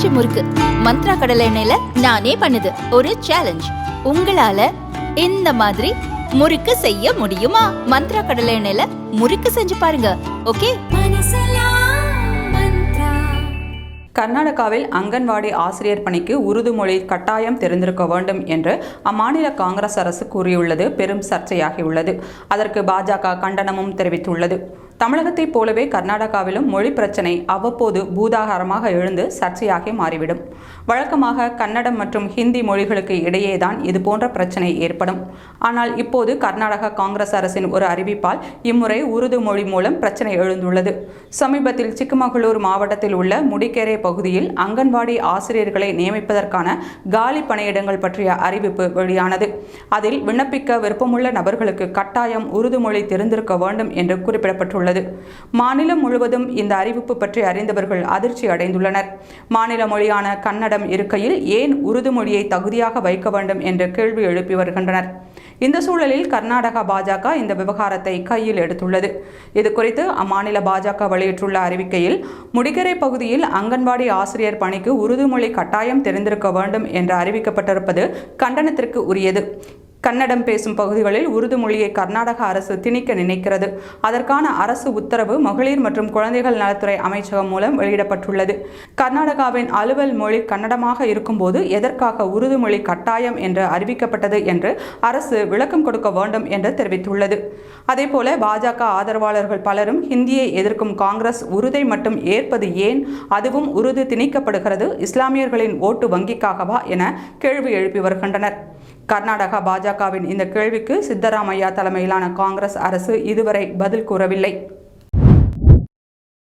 பஞ்சு முறுக்கு. மந்த்ரா கடலை எண்ணெயில நானே பண்ணுது. ஒரு சேலஞ்ச் உங்களால இந்த மாதிரி முறுக்கு செய்ய முடியுமா? மந்த்ரா கடலை எண்ணெயில முறுக்கு செஞ்சு பாருங்க. ஓகே? கர்நாடகாவில் அங்கன்வாடி ஆசிரியர் பணிக்கு உருது மொழி கட்டாயம் தெரிந்திருக்க வேண்டும் என்று அம்மாநில காங்கிரஸ் அரசு கூறியுள்ளது. பெரும் சர்ச்சையாகியுள்ளது. அதற்கு பாஜக கண்டனமும் தெரிவித்துள்ளது. தமிழகத்தைப் போலவே கர்நாடகாவிலும் மொழி பிரச்சனை அவ்வப்போது பூதாகாரமாக எழுந்து சர்ச்சையாகி மாறிவிடும். வழக்கமாக கன்னடம் மற்றும் ஹிந்தி மொழிகளுக்கு இடையேதான் இது போன்ற பிரச்சனை ஏற்படும். ஆனால் இப்போது கர்நாடக காங்கிரஸ் அரசின் ஒரு அறிவிப்பால் இம்முறை உருது மொழி மூலம் பிரச்சனை எழுந்துள்ளது. சமீபத்தில் சிக்கமகளூர் மாவட்டத்தில் உள்ள முடிக்கேரை பகுதியில் அங்கன்வாடி ஆசிரியர்களை நியமிப்பதற்கான காலி பணியிடங்கள் பற்றிய அறிவிப்பு வெளியானது. அதில் விண்ணப்பிக்க விருப்பமுள்ள நபர்களுக்கு கட்டாயம் உருது மொழி தெரிந்திருக்க வேண்டும் என்று குறிப்பிடப்பட்டுள்ளது. மாநிலம் முழுவதும் இந்த அறிவிப்பு பற்றி அறிந்தவர்கள் அதிர்ச்சி அடைந்துள்ளனர். மாநில மொழியான கன்னடம் இருக்கையில் ஏன் உருது மொழியை தகுதியாக வைக்க வேண்டும் என்று கேள்வி எழுப்பி வருகின்றனர். இந்த சூழலில் கர்நாடகா பாஜக இந்த விவகாரத்தை கையில் எடுத்துள்ளது. இது குறித்து அம்மாநில பாஜக வெளியிட்டுள்ள அறிவிக்கையில் முடிகரை பகுதியில் அங்கன்வாடி ஆசிரியர் பணிக்கு உருது மொழி கட்டாயம் தெரிந்திருக்க வேண்டும் என்று அறிவிக்கப்பட்டிருப்பது கண்டனத்திற்கு உரியது. கன்னடம் பேசும் பகுதிகளில் உருது மொழியை கர்நாடக அரசு திணிக்க நினைக்கிறது. அதற்கான அரசு உத்தரவு மகளிர் மற்றும் குழந்தைகள் நலத்துறை அமைச்சகம் மூலம் வெளியிடப்பட்டுள்ளது. கர்நாடகாவின் அலுவல் மொழி கன்னடமாக இருக்கும்போது எதற்காக உருது மொழி கட்டாயம் என்று அறிவிக்கப்பட்டது என்று அரசு விளக்கம் கொடுக்க வேண்டும் என்று தெரிவித்துள்ளது. அதேபோல பாஜக ஆதரவாளர்கள் பலரும் ஹிந்தியை எதிர்க்கும் காங்கிரஸ் உருதை மட்டும் ஏற்பது ஏன்? அதுவும் உருது திணிக்கப்படுகிறது. இஸ்லாமியர்களின் ஓட்டு வங்கிக்காகவா? என கேள்வி எழுப்பி வருகின்றனர். கர்நாடகா பாஜகவின் இந்த கேள்விக்கு சித்தராமையா தலைமையிலான காங்கிரஸ் அரசு இதுவரை பதில் கூறவில்லை.